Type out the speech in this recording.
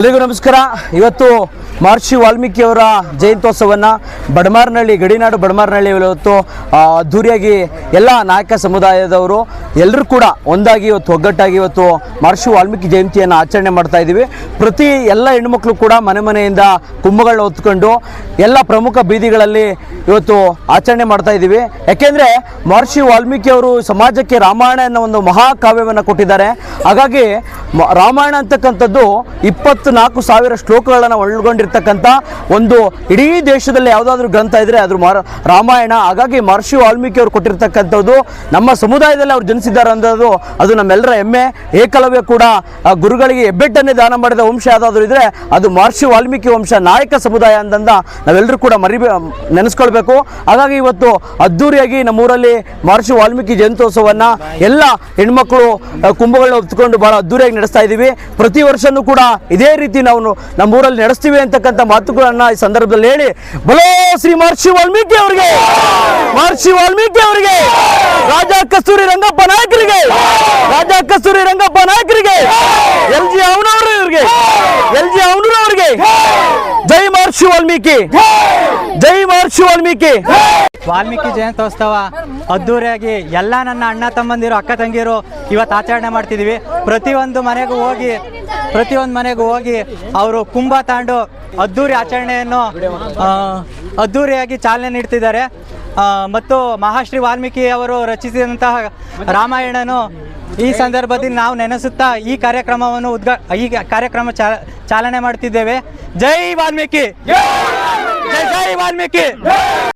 ಎಲ್ಲರಿಗೂ ನಮಸ್ಕಾರ. ಇವತ್ತು ಮಹರ್ಷಿ ವಾಲ್ಮೀಕಿಯವರ ಜಯಂತ್ಯೋತ್ಸವವನ್ನು ಬಡಮಾರ್ನಹಳ್ಳಿ, ಗಡಿನಾಡು ಬಡಮಾರ್ನಹಳ್ಳಿ ಇವತ್ತು ಅದ್ದೂರಿಯಾಗಿ ಎಲ್ಲ ನಾಯಕ ಸಮುದಾಯದವರು ಎಲ್ಲರೂ ಕೂಡ ಒಂದಾಗಿ ಇವತ್ತು ಒಗ್ಗಟ್ಟಾಗಿ ಇವತ್ತು ಮಹರ್ಷಿ ವಾಲ್ಮೀಕಿ ಜಯಂತಿಯನ್ನು ಆಚರಣೆ ಮಾಡ್ತಾ ಇದ್ದೀವಿ. ಪ್ರತಿ ಎಲ್ಲ ಹೆಣ್ಮಕ್ಳು ಕೂಡ ಮನೆ ಮನೆಯಿಂದ ಕುಂಭಗಳನ್ನ ಹೊತ್ಕೊಂಡು ಎಲ್ಲ ಪ್ರಮುಖ ಬೀದಿಗಳಲ್ಲಿ ಇವತ್ತು ಆಚರಣೆ ಮಾಡ್ತಾ ಇದ್ದೀವಿ. ಯಾಕೆಂದರೆ ಮಹರ್ಷಿ ವಾಲ್ಮೀಕಿ ಅವರು ಸಮಾಜಕ್ಕೆ ರಾಮಾಯಣ ಅನ್ನೋ ಒಂದು ಮಹಾಕಾವ್ಯವನ್ನು ಕೊಟ್ಟಿದ್ದಾರೆ. ಹಾಗಾಗಿ ರಾಮಾಯಣ ಅಂತಕ್ಕಂಥದ್ದು ಇಪ್ಪತ್ನಾಲ್ಕು ಸಾವಿರ ಶ್ಲೋಕಗಳನ್ನು ಒಳಗೊಂಡಿರ್ತಕ್ಕಂಥ ಒಂದು ಇಡೀ ದೇಶದಲ್ಲಿ ಯಾವುದಾದ್ರೂ ಗ್ರಂಥ ಇದ್ದರೆ ಅದ್ರ ರಾಮಾಯಣ, ಹಾಗಾಗಿ ಮಹರ್ಷಿ ವಾಲ್ಮೀಕಿ ಅವರು ಕೊಟ್ಟಿರ್ತಕ್ಕಂಥದ್ದು ನಮ್ಮ ಸಮುದಾಯದಲ್ಲಿ ಅವ್ರು ಜನಿಸಿದ್ದಾರೆ ಅನ್ನೋದು ಅದು ನಮ್ಮೆಲ್ಲರ ಹೆಮ್ಮೆ. ಏಕಲವ್ಯ ಕೂಡ ಗುರುಗಳಿಗೆ ಹೆಬ್ಬೆಟ್ಟನ್ನೇ ದಾನ ಮಾಡಿದ ವಂಶ ಯಾವುದಾದ್ರೂ ಇದ್ದರೆ ಅದು ಮಹರ್ಷಿ ವಾಲ್ಮೀಕಿ ವಂಶ ನಾಯಕ ಸಮುದಾಯ ಅಂತಂದ ನಾವೆಲ್ಲರೂ ಕೂಡ ಮರಿ ನೆನೆಸ್ಕೊಳ್ಬೇಕು. ಹಾಗಾಗಿ ಇವತ್ತು ಅದ್ದೂರಿಯಾಗಿ ನಮ್ಮೂರಲ್ಲಿ ಮಹರ್ಷಿ ವಾಲ್ಮೀಕಿ ಜಯಂತ್ಯೋತ್ಸವವನ್ನು ಎಲ್ಲ ಹೆಣ್ಮಕ್ಳು ಕುಂಭಗಳನ್ನ ಹೊತ್ಕೊಂಡು ಭಾಳ ಅದ್ಧೂರಿಯಾಗಿ ನಡೆಸ್ತಾ ಇದ್ದೀವಿ ಪ್ರತಿ ವರ್ಷನೂ ಕೂಡ ಇದೇ ರೀತಿ ನಾವು ನಮ್ಮೂರಲ್ಲಿ ನಡೆಸ್ತೀವಿ ಅಂತಕ್ಕಂಥ ಮಾತುಗಳನ್ನ ಈ ಸಂದರ್ಭದಲ್ಲಿ ಹೇಳಿ. ಬಲೋ ಶ್ರೀ ಮಹರ್ಷಿ ವಾಲ್ಮೀಕಿ ಅವರಿಗೆ. ಮಹರ್ಷಿ ವಾಲ್ಮೀಕಿ ಅವರಿಗೆ. ರಾಜ ಕಸ್ತೂರಿ ರಂಗಪ್ಪ ನಾಯಕರಿಗೆ. ರಾಜ ಕಸ್ತೂರಿ ರಂಗಪ್ಪ ನಾಯಕರಿಗೆ. ಎಲ್ ಜಿ ಅವನವರಿಗೆ ಎಲ್ ಜಿ ಅವನವರಿಗೆ ಜೈ ಮಹರ್ಷಿ ವಾಲ್ಮೀಕಿ. ಜೈ ಮಹರ್ಷಿ ವಾಲ್ಮೀಕಿ. ವಾಲ್ಮೀಕಿ ಜಯಂತ್ಯೋತ್ಸವ ಅದ್ದೂರಿಯಾಗಿ ಎಲ್ಲ ನನ್ನ ಅಣ್ಣ ತಮ್ಮಂದಿರು, ಅಕ್ಕ ತಂಗಿರು ಇವತ್ತು ಆಚರಣೆ ಮಾಡ್ತಿದ್ದೀವಿ ಪ್ರತಿಯೊಂದು ಮನೆಗೂ ಹೋಗಿ, ಪ್ರತಿಯೊಂದು ಮನೆಗೂ ಹೋಗಿ ಅವರು ಕುಂಭ ತಾಂಡು ಅದ್ದೂರಿ ಆಚರಣೆಯನ್ನು ಅದ್ದೂರಿಯಾಗಿ ಚಾಲನೆ ನೀಡ್ತಿದ್ದಾರೆ. ಮತ್ತು ಮಹಾಶ್ರೀ ವಾಲ್ಮೀಕಿ ಅವರು ರಚಿಸಿದಂತಹ ರಾಮಾಯಣನು ಈ ಸಂದರ್ಭದಲ್ಲಿ ನಾವು ನೆನೆಸುತ್ತಾ ಈ ಕಾರ್ಯಕ್ರಮವನ್ನು ಉದ್ಘಾ, ಈ ಕಾರ್ಯಕ್ರಮ ಚಾಲನೆ ಮಾಡ್ತಿದ್ದೇವೆ. ಜೈ ವಾಲ್ಮೀಕಿ! ಜೈ ಜೈ ವಾಲ್ಮೀಕಿ!